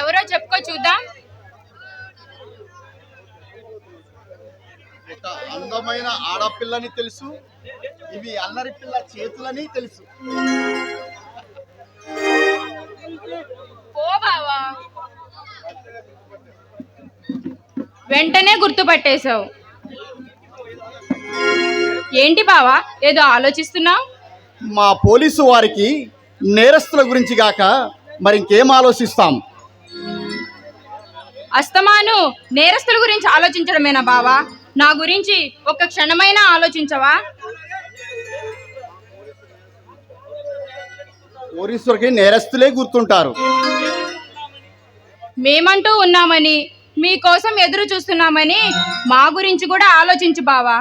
ఎవరో చెప్పుకో చూద్దాం. ఒక అందమైన ఆడపిల్లని తెలుసు ఇవి అల్లరి పిల్ల చేతులని తెలుసు. వెంటనే గుర్తుపట్టేశావు. ఏంటి బావా ఏదో ఆలోచిస్తున్నావు? మా పోలీసు వారికి నేరస్తుల గురించి గాక మరి ఇంకేం ఆలోచిస్తాం? అస్తమాను నేరస్తుల గురించి ఆలోచించడమేనా బావా? నా గురించి ఒక్క క్షణమైనా ఆలోచించవా? పోలీసులకి నేరస్తులే గుర్తుంటారు. మేమంటూ ఉన్నామని మీకోసం ఎదురు చూస్తున్నామని మా గురించి కూడా ఆలోచించు బావా.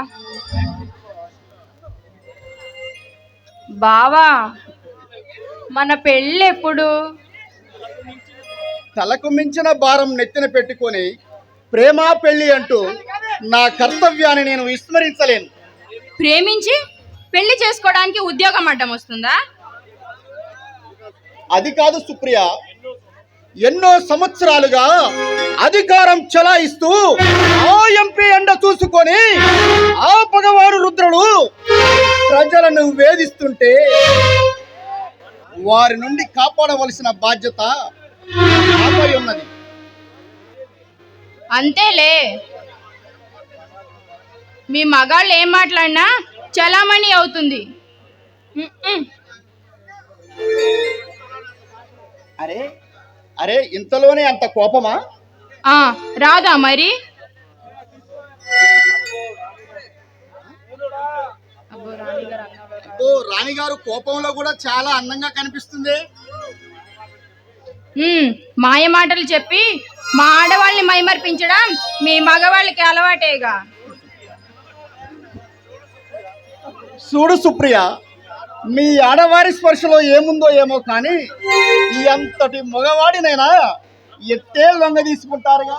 బావా మన పెళ్ళి ఎప్పుడు? తలకు మించిన భారం నెత్తిన పెట్టుకొని ప్రేమ పెళ్ళి అంటూ నా కర్తవ్యాన్ని నేను విస్మరించలేను. ప్రేమించి పెళ్ళి చేసుకోవడానికి ఉద్యోగం అడ్డం వస్తుందా? అది కాదు సుప్రియ ఎన్నో సంవత్సరాలుగా అధికారం చలాయిస్తూ ఆ ఎంపీ ఎండ చూసుకొని ఆ పగవాడు రుద్రుడు ప్రజలను వేధిస్తుంటే వారి నుండి కాపాడవలసిన బాధ్యత నాపై ఉన్నది. అంతేలే. మీ మగాళ్ళు ఏం మాట్లాడినా చలామణి అవుతుంది. అరే అరే ఇంతలోనే అంత కోపమా? ఆ, రాదా మరి? ఓ రాణిగారు కోపంలో కూడా చాలా అందంగా కనిపిస్తుంది. మాయ మాటలు చెప్పి మా ఆడవాళ్ళని మైమర్పించడం మీ మగవాళ్ళకి అలవాటేగా. చూడు సుప్రియ మీ ఆడవారి స్పర్శలో ఏముందో ఏమో కానీ ఈ అంతటి మగవాడినైనా ఎట్టే లొంగ తీసుకుంటారుగా?